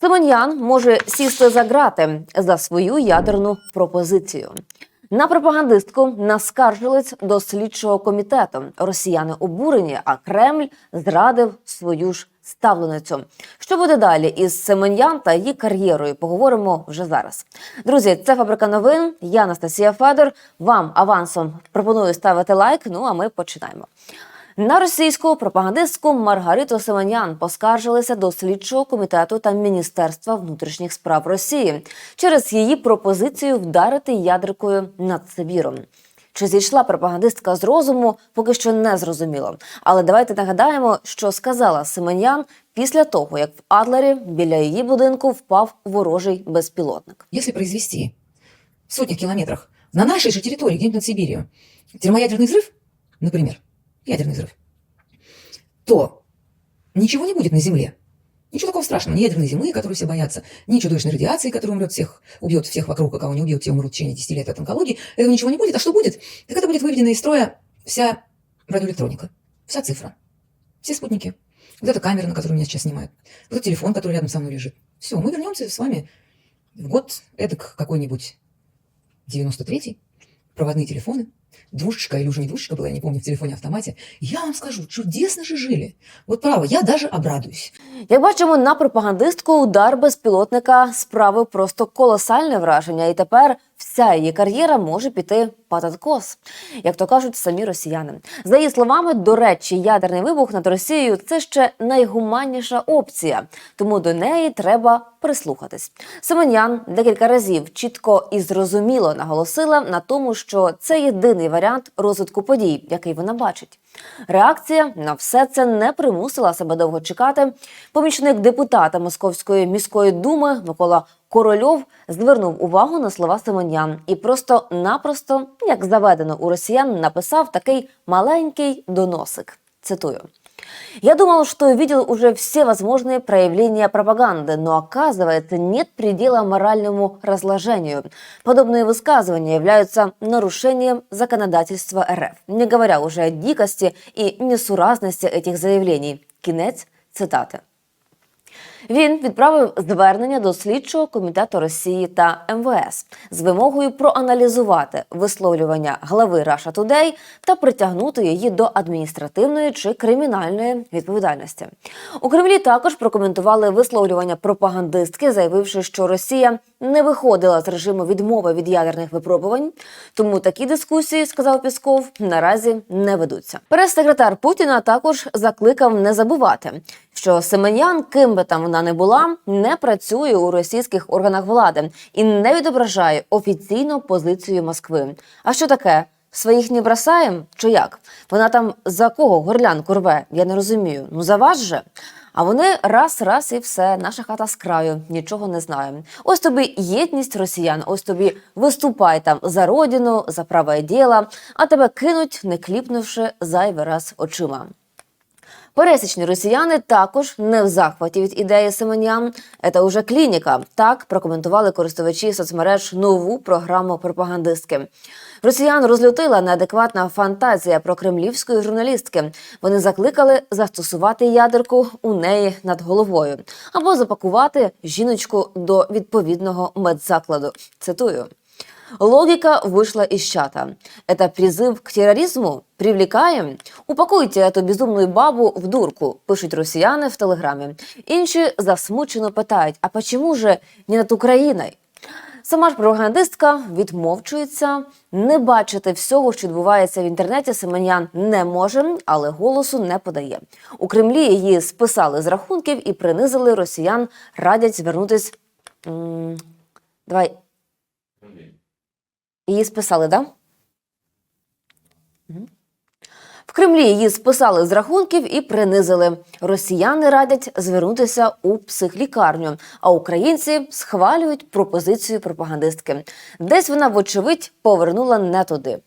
Семен'ян може сісти за грати за свою ядерну пропозицію. На пропагандистку наскаржились до слідчого комітету. Росіяни обурені, а Кремль зрадив свою ж ставленицю. Що буде далі із Семен'ян та її кар'єрою? Поговоримо вже зараз. Друзі, це фабрика новин. Я Анастасія Федор. Вам авансом пропоную ставити лайк. Ну а ми починаємо. На російську пропагандистку Маргариту Семенян поскаржилися до слідчого комітету та Міністерства внутрішніх справ Росії через її пропозицію вдарити ядрикою над Сибіром. Чи зійшла пропагандистка з розуму, поки що не зрозуміло. Але давайте нагадаємо, що сказала Семенян після того, як в Адлері біля її будинку впав ворожий безпілотник. Если произвести в сотнях километрах на нашей же территории, где-нибудь над Сибирью, термоядерный взрыв, например, ядерный взрыв, то ничего не будет на Земле. Ничего такого страшного. Ни ядерной зимы, которую все боятся, ни чудовищной радиации, которая умрет всех, убьет всех вокруг, а кого не убьет, те умрут в течение 10 лет от онкологии. Этого ничего не будет. А что будет? Так это будет выведена из строя вся радиоэлектроника, вся цифра, все спутники. Вот эта камера, на которую меня сейчас снимают, вот этот телефон, который рядом со мной лежит. Все, мы вернемся с вами в год эдак какой-нибудь 93-й, проводные телефоны, двушечка или уже не двушечка была, я не помню, в телефоне-автомате. Я вам скажу, чудесно же жили. Вот право, я даже обрадуюсь. Як бачимо, на пропагандистку удар безпілотника справив просто колосальне враження, і тепер вся її кар'єра може піти пад откос, як то кажуть самі росіяни. За її словами, до речі, ядерний вибух над Росією це ще найгуманніша опція, тому до неї треба прислухатись. Семенян декілька разів чітко і зрозуміло наголосила на тому, що це єдиний варіант розвитку подій, який вона бачить. Реакція на все це не примусила себе довго чекати. Помічник депутата Московської міської думи Микола Корольов звернув увагу на слова Семенян і просто-напросто, як заведено у росіян, написав такий маленький доносик. Цитую. Я думал, что видел уже все возможные проявления пропаганды, но оказывается, нет предела моральному разложению. Подобные высказывания являются нарушением законодательства РФ, не говоря уже о дикости и несуразности этих заявлений. Кінець цитати. Він відправив звернення до слідчого комітету Росії та МВС з вимогою проаналізувати висловлювання глави Russia Today та притягнути її до адміністративної чи кримінальної відповідальності. У Кремлі також прокоментували висловлювання пропагандистки, заявивши, що Росія не виходила з режиму відмови від ядерних випробувань. Тому такі дискусії, сказав Пісков, наразі не ведуться. Прес-секретар Путіна також закликав не забувати, що Семенян, ким би там вона не була, не працює у російських органах влади і не відображає офіційну позицію Москви. А що таке? Своїх не бросаєм? Чи як? Вона там за кого горлянку рве? Я не розумію. Ну за вас же. А вони раз, раз і все, наша хата з краю, нічого не знає. Ось тобі єдність росіян, ось тобі виступай там за родину, за праве діло, а тебе кинуть, не кліпнувши зайвий раз очима. Пересічні росіяни також не в захваті від ідеї Семенян. Це уже клініка. Так прокоментували користувачі соцмереж нову програму пропагандистки. Росіян розлютила неадекватна фантазія про кремлівської журналістки. Вони закликали застосувати ядерку у неї над головою або запакувати жіночку до відповідного медзакладу. Цитую. Логика вышла из чата. Это призыв к терроризму? Привлекаем? Упакуйте эту безумную бабу в дурку, пишуть росіяни в телеграмі. Інші засмучено питають: а почему же не над Україною? Сама ж пропагандистка відмовчується. Не бачити всього, що відбувається в інтернеті, Семенян не може, але голосу не подає. У Кремлі її списали з рахунків і принизили росіян. Радять звернутись. М, Давай. Її списали, да? В Кремлі її списали з рахунків і принизили. Росіяни радять звернутися у психлікарню, а українці схвалюють пропозицію пропагандистки. Десь вона, вочевидь, повернула не туди.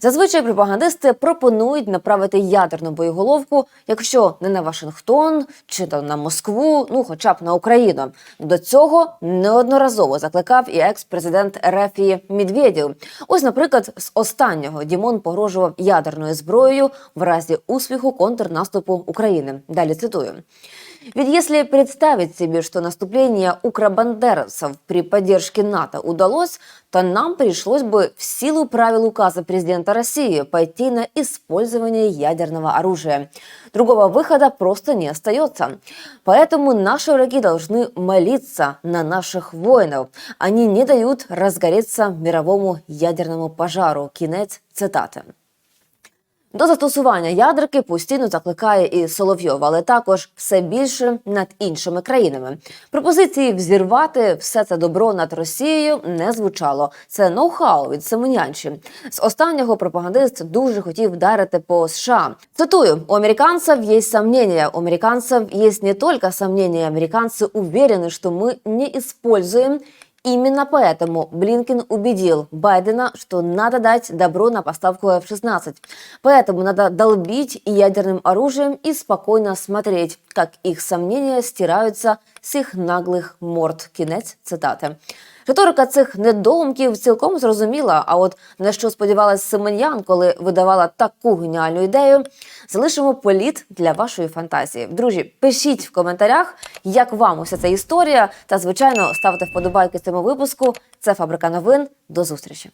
Зазвичай пропагандисти пропонують направити ядерну боєголовку, якщо не на Вашингтон чи то на Москву, ну хоча б на Україну. До цього неодноразово закликав і екс-президент Рефії Медведєв. Ось, наприклад, з останнього Дімон погрожував ядерною зброєю в разі успіху контрнаступу України. Далі цитую. Ведь если представить себе, что наступление укробандеровцев при поддержке НАТО удалось, то нам пришлось бы в силу правил указа президента России пойти на использование ядерного оружия. Другого выхода просто не остается. Поэтому наши враги должны молиться на наших воинов. Они не дают разгореться мировому ядерному пожару. Кінець цитати. До застосування ядерки постійно закликає і Соловйов, але також все більше над іншими країнами. Пропозиції взірвати все це добро над Росією не звучало. Це ноу-хау від Семенянчі. З останнього пропагандист дуже хотів вдарити по США. Цитую: у американцев есть сомнения, у американцев есть не только сомнения, американцы уверены, что мы не используем Именно поэтому Блинкин убедил Байдена, что надо дать добро на поставку F-16. Поэтому надо долбить ядерным оружием и спокойно смотреть, как их сомнения стираются с их наглих морд. Кінець цитати. Риторика цих недоумків цілком зрозуміла. А от на що сподівалась Семен'ян, коли видавала таку геніальну ідею, залишимо політ для вашої фантазії. Друзі, пишіть в коментарях, як вам уся ця історія. Та звичайно ставте вподобайки цьому випуску. Це фабрика новин. До зустрічі.